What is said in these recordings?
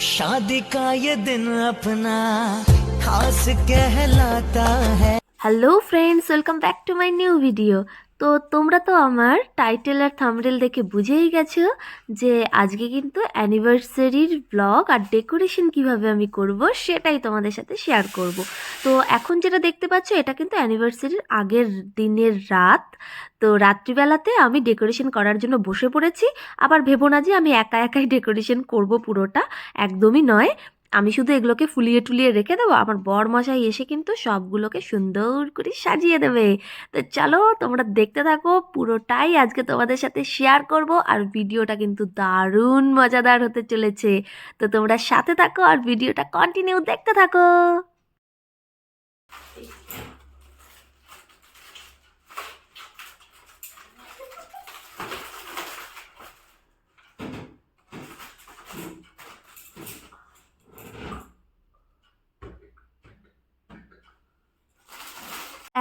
शादी का ये दिन अपना खास कहलाता है। Hello friends welcome back to my new video তো তোমরা তো আমার টাইটেল আর থামরেল দেখে বুঝেই গেছো যে আজকে কিন্তু অ্যানিভার্সারির ব্লগ আর ডেকোরেশন কীভাবে আমি করব সেটাই তোমাদের সাথে শেয়ার করব। তো এখন যেটা দেখতে পাচ্ছ, এটা কিন্তু অ্যানিভার্সারির আগের দিনের রাত। তো রাত্রিবেলাতে আমি ডেকোরেশন করার জন্য বসে পড়েছি। আবার ভেবো না যে আমি একা একাই ডেকোরেশন করব পুরোটা। একদমই নয়। আমি শুধু এগুলোকে ফুলিয়ে টুলিয়ে রেখে দেবো, আমার বর মশাই এসে কিন্তু সবগুলোকে সুন্দর করে সাজিয়ে দেবে। তো চলো তোমরা দেখতে থাকো, পুরোটাই আজকে তোমাদের সাথে শেয়ার করব আর ভিডিওটা কিন্তু দারুণ মজাদার হতে চলেছে। তো তোমরা সাথে থাকো আর ভিডিওটা কন্টিনিউ দেখতে থাকো।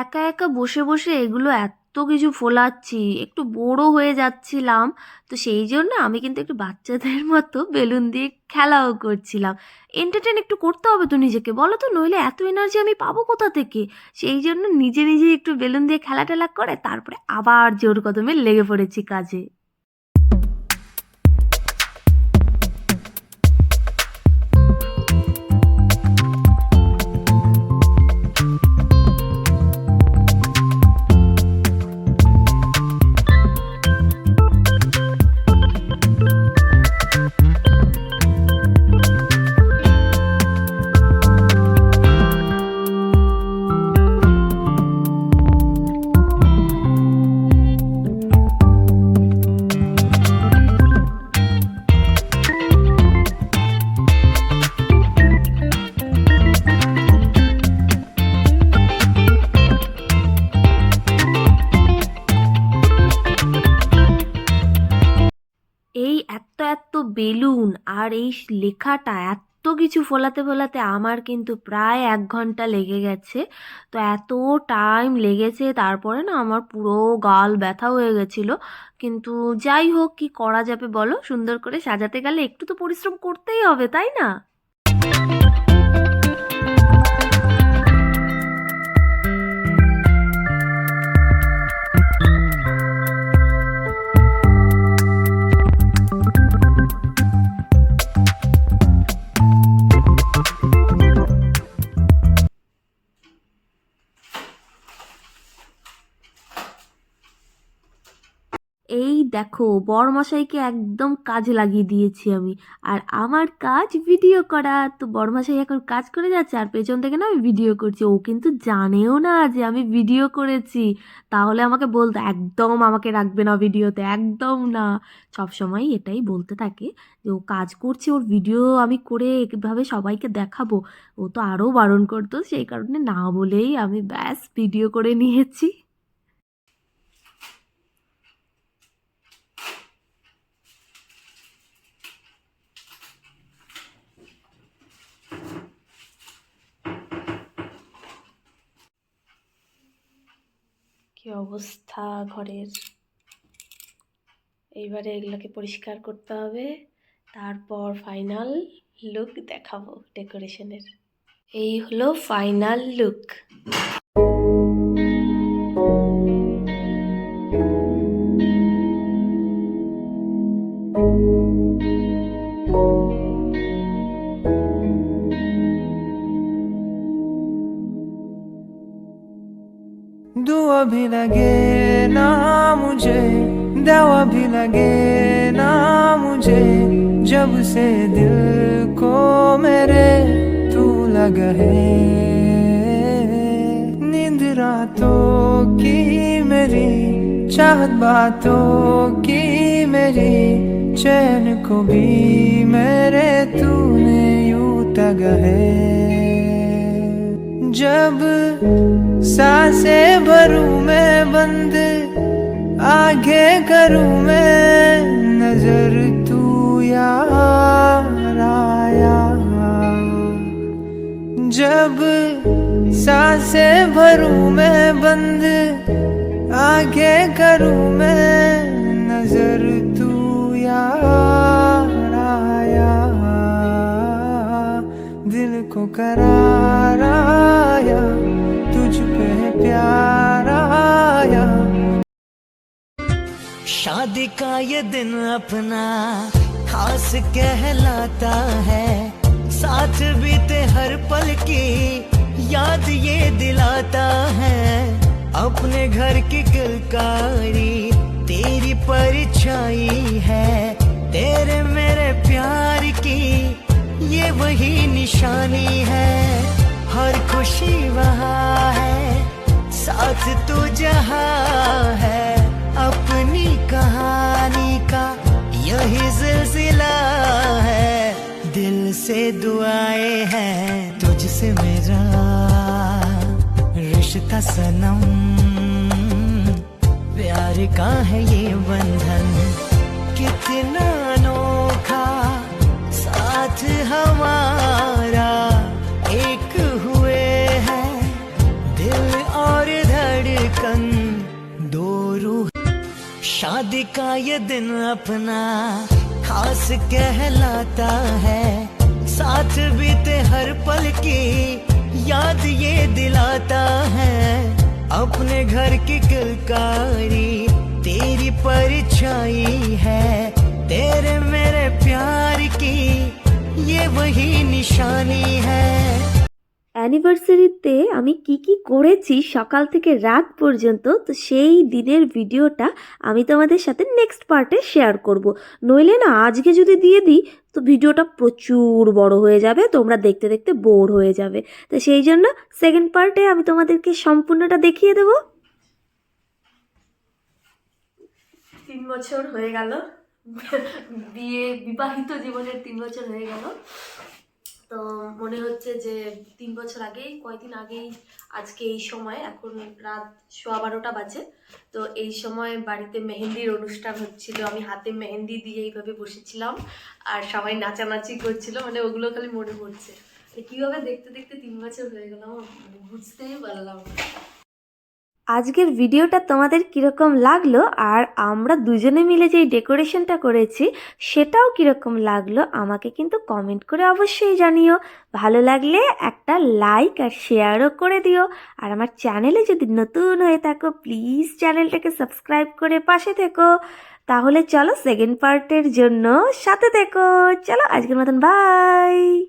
একা একা বসে বসে এগুলো এত কিছু ফোলাচ্ছি, একটু বড় হয়ে যাচ্ছিলাম। তো সেই জন্য আমি কিন্তু একটু বাচ্চাদের মতো বেলুন দিয়ে খেলাও করছিলাম। এন্টারটেন একটু করতে হবে তো নিজেকে, বলো তো? নইলে এত এনার্জি আমি পাবো কোথা থেকে? সেই জন্য নিজে নিজে একটু বেলুন দিয়ে খেলা টেলা করে, তারপরে আবার জোর কদমে লেগে পড়েছি কাজে। এই এত এত বেলুন আর এই লেখাটা এত কিছু ফোলাতে ফোলাতে আমার কিন্তু প্রায় এক ঘণ্টা লেগে গেছে। তো এত টাইম লেগেছে, তারপরে না আমার পুরো গাল ব্যথা হয়ে গেছিল। কিন্তু যাই হোক, কি করা যাবে বলো? সুন্দর করে সাজাতে গেলে একটু তো পরিশ্রম করতেই হবে, তাই না? এই দেখো বরমশাইকে একদম কাজে লাগিয়ে দিয়েছি আমি। আর আমার কাজ ভিডিও করা। তো বরমশাই এখন কাজ করে যাচ্ছে, আর পেছন থেকে না আমি ভিডিও করছি। ও কিন্তু জানেও না যে আমি ভিডিও করেছি। তাহলে আমাকে বলতো, একদম আমাকে রাখবে না ভিডিওতে একদম না। সবসময় এটাই বলতে থাকে যে, ও কাজ করছে, ওর ভিডিও আমি করে এভাবে সবাইকে দেখাবো। ও তো আরও বারণ করতো, সেই কারণে না বলেই আমি ব্যাস ভিডিও করে নিয়েছি। কি অবস্থা ঘরের? এইবারে এগুলোকে পরিষ্কার করতে হবে। তারপর ফাইনাল লুক দেখাবো ডেকোরেশনের এই হলো ফাইনাল লুক भी लगे ना मुझे, दवा भी लगे ना मुझे, जब से दिल को मेरे तू लग है। नींद रातों की मेरी, चाहत बातों की मेरी, चैन को भी मेरे तूने यूँ तगा है। जब सांसें भरूं मैं बंद आगे करूं मैं नजर तू यार आया जब सांसें भरूं मैं बंद आगे करूं मैं नजर तू यार करार आया तुझ पे प्यार आया शादी का ये दिन अपना खास कहलाता है। साथ बीते हर पल की याद ये दिलाता है। अपने घर की किलकारी तेरी परछाई है। वही निशानी है। हर खुशी वहाँ है। साथ तू जहाँ है। अपनी कहानी का यही सिलसिला है। दिल से दुआएँ हैं तुझसे मेरा। रिश्ता सनम। प्यार का है ये बंधन। कितना अनोखा साथ हमारा एक हुए हैं। दिल और धड़कन, दो रूह। शादी का ये दिन अपना खास कहलाता है। साथ बीते हर पल की याद ये दिलाता है। अपने घर की किलकारी तेरी परछाई है। तेरे मेरे प्यार की ये वही निशानी है অ্যানিভার্সারিতে আমি কি কি করেছি সকাল থেকে রাত পর্যন্ত তো সেই দিনের ভিডিওটা আমি তোমাদের সাথে নেক্সট পার্টে শেয়ার করব নইলে না আজকে যদি দিয়ে দিই তো ভিডিওটা প্রচুর বড় হয়ে যাবে তোমরা দেখতে দেখতে বোর হয়ে যাবে তো সেই জন্য সেকেন্ড পার্টে আমি তোমাদেরকে সম্পূর্ণটা দেখিয়ে দেবো তিন বছর হয়ে গেল বিয়ে, বিবাহিত জীবনের তিন বছর হয়ে গেল। তো মনে হচ্ছে যে তিন বছর আগেই, কয়দিন আগেই আজকে এই সময়, এখন রাত সোয়া বারোটা বাজে। তো এই সময় বাড়িতে মেহেন্দির অনুষ্ঠান হচ্ছিল, আমি হাতে মেহেন্দি দিয়ে এইভাবে বসেছিলাম আর সবাই নাচানাচি করছিল মানে ওগুলো খালি মনে পড়ছে। কীভাবে দেখতে দেখতে তিন বছর হয়ে গেল মানে বুঝতেই পারলাম আজকের ভিডিওটা তোমাদের কীরকম লাগল আর আমরা দুজনে মিলে যেই ডেকোরেশনটা করেছি, সেটাও কীরকম লাগল আমাকে কিন্তু কমেন্ট করে অবশ্যই জানিও। ভালো লাগলে একটা লাইক আর শেয়ারও করে দিও। আর আমার চ্যানেলে যদি নতুন হয়ে থাকো, প্লিজ চ্যানেলটাকে সাবস্ক্রাইব করে পাশে থেকো। তাহলে চলো সেকেন্ড পার্টের জন্য সাথে থেকো। চলো আজকের মতন, বাই!